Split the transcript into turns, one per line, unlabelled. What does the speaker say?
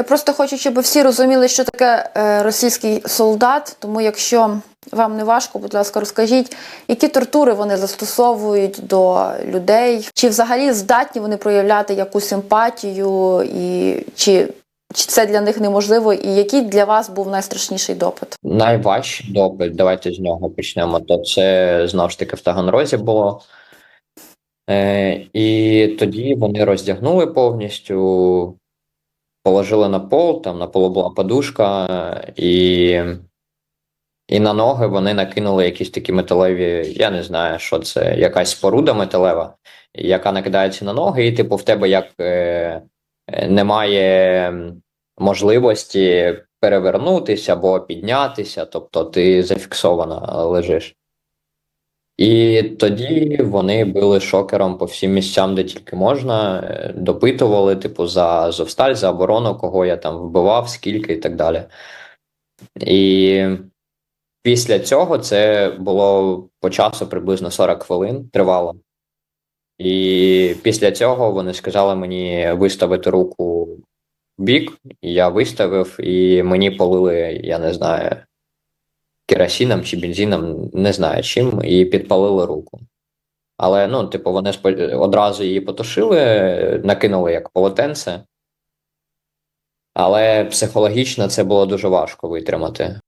Я просто хочу, щоб всі розуміли, що таке е, російський солдат. Тому, якщо вам не важко, будь ласка, розкажіть, які тортури вони застосовують до людей, чи взагалі здатні вони проявляти якусь емпатію, і чи, чи це для них неможливо, і який для вас був найстрашніший допит?
Найважчий допит, давайте з нього почнемо. То це знову ж таки в Таганрозі було. Е, і тоді вони роздягнули повністю, положили на пол, там на полу була подушка, і, і на ноги вони накинули якісь такі металеві, я не знаю, що це, якась споруда металева, яка накидається на ноги, і типу в тебе як е, немає можливості перевернутися або піднятися, тобто ти зафіксовано лежиш. І тоді вони били шокером по всім місцям, де тільки можна, е, допитували, типу, за Азовсталь, за оборону, кого я там вбивав, скільки і так далі. І після цього це було по часу приблизно 40 хвилин тривало. І після цього вони сказали мені виставити руку в бік, я виставив, і мені полили, я не знаю, керосином чи бензином, не знаю чим, і підпалили руку. Але ну, типу, вони одразу її потушили, накинули як полотенце. Але психологічно це було дуже важко витримати.